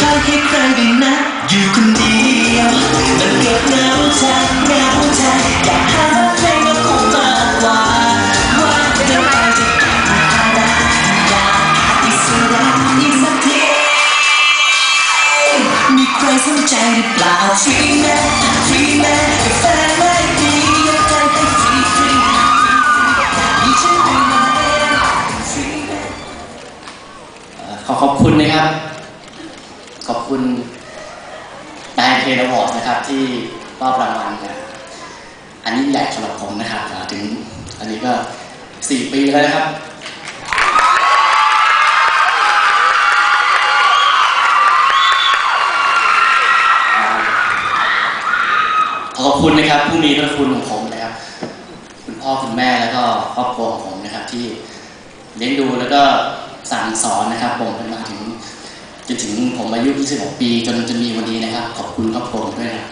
ค่อยให้ใครได้นะ อยู่คนเดียวมันเก็บเหงาใจเหงาใจอยากหาใครมาคงมมากกว่าว่าจะไปจะไปหาได้อยากอิสระอีกสักทีมีใครสนใจหรือเปล่าฟรีแม่ฟรีแม่กาแฟไม่ดียกใจให้ฟรีฟรีดิฉันดูแลเองฟรีแม่ขอขอบคุณนะครับ ขอบคุณนายเพลวอร์ดนะครับ ที่มอบรางวัลนะอันนี้ใหญ่สำหรับผมนะครับถึงอันนี้ก็สี่ปีแล้วนะครับขอขอบคุณนะครับผู้มีพระคุณของผมนะครับ คุณพ่อคุณแม่แล้วก็ครอบครัวของผมนะครับ ที่เลี้ยงดูแล้วก็สั่งสอนนะครับผมเป็นมาถึง จนถึงผมอายุ 26 ปี จนจนมีวันนี้นะครับ ขอบคุณครอบครัวผมด้วยนะครับ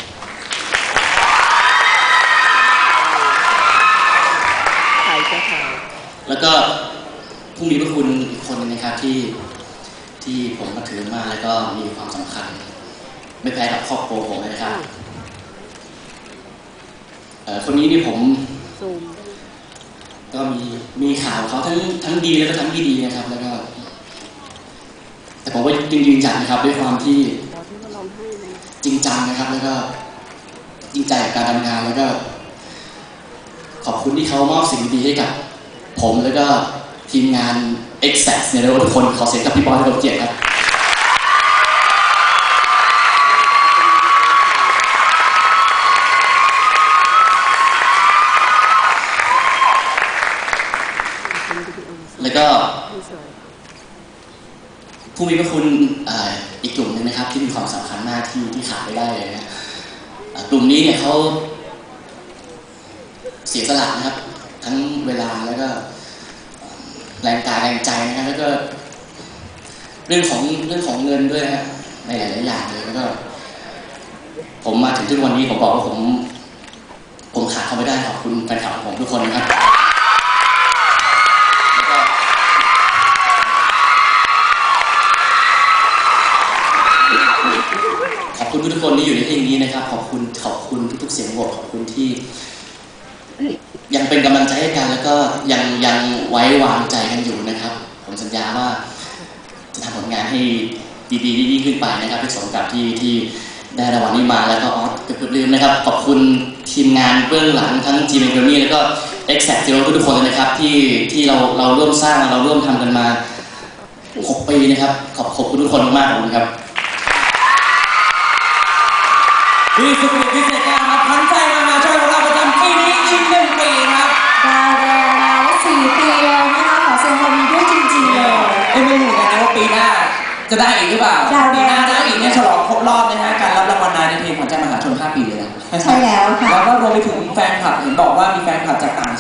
ใครจะถ่ายแล้วก็ผู้มีพระคุณอีกคนหนึงนะครับที่ที่ผมมาถือมาแล้วก็มีความสำคัญ ไม่แพ้กับครอบครัวผมเลยนะครับเอ่อคนนี้นี่ผมซูมก็มีมีข่าวเขาทั้งทั้งดีแล้วก็ทั้งไม่ดีนะครับ แล้วก็แต่ ผมก็ยังยืนยันนะครับ ด้วยความที่จริงจังนะครับ แล้วก็จริงใจกับการทำงานแล้วก็ ขอบคุณที่เขามอบสิ่งดีๆให้กับ ผมแล้วก็ทีมงาน e x a c t เนี่ยแล้วก็ทุกคนขอเสียงกับพี่บอยให้เราเกียรติครับแล้วก็ ผู้มีพระคุณอีกกลุ่มนึงนะครับ ที่มีความสำคัญมากที่ที่ขาดไม่ได้เลยนะกลุ่มนี้เนี่ยเขาเสียสละนะครับ ทั้งเวลาแล้วก็แรงกายแรงใจนะครับแล้วก็ เรื่องของเรื่องของเงินด้วยนะฮะในหลายๆอย่างเลยแล้วก็ ผมมาถึงทุกวันนี้ผมบอกว่าผม ผมขาดเขาไม่ได้ขอบคุณแฟนคลับของผมทุกคนนะครับแล้วก็ ขอบ คุณทุกคนที่อยู่ในเพลงนี้นะครับ ขอบคุณขอบคุณทุกๆเสียงโหวตขอบคุณที่ ยังเป็นกำลังใจให้กัน แล้วก็ยังยังไว้วางใจกันอยู่นะครับ ผมสัญญาว่า จะทำผลงานให้ดีๆยิ่งขึ้นไปนะครับที่สมกับที่ที่ได้รางวัลนี้มาแล้วก็ออสเกือบลืมนะครับ ขอบคุณทีมงานเบื้องหลังทั้งจีเมนเกอร์มี่แล้วก็เอ็กแซคทีโร่ทุกคนเลยนะครับที่ที่เราเราร่วมสร้างเราร่วมทำกันมาหกปีนะครับ ขอบขอบคุณทุกคนมากๆขอบคุณครับ พี่สุกิตพิเศษแก้วครับพันใจมามาช่วยของเราประจำปีนี้อีกหนึ่งปีครับดาวแดงมาแล้วสี่ปีแล้วนะคะขอแสดงความยินดีด้วยจริงๆเลยเอ้ยไม่รู้เหมือนกันนะว่าปีหน้า จะได้อีกหรือเปล่าดาวแดงปีหน้าได้อีกเนี่ยฉลองครบรอบนะฮะการรับรางวัลนายในเพลงขวัญใจมหาชน 5 ปีเลยนะใช่แล้วค่ะ แล้วก็รวมไปถึงแฟนคลับเห็นบอกว่ามีแฟนคลับจากต่าง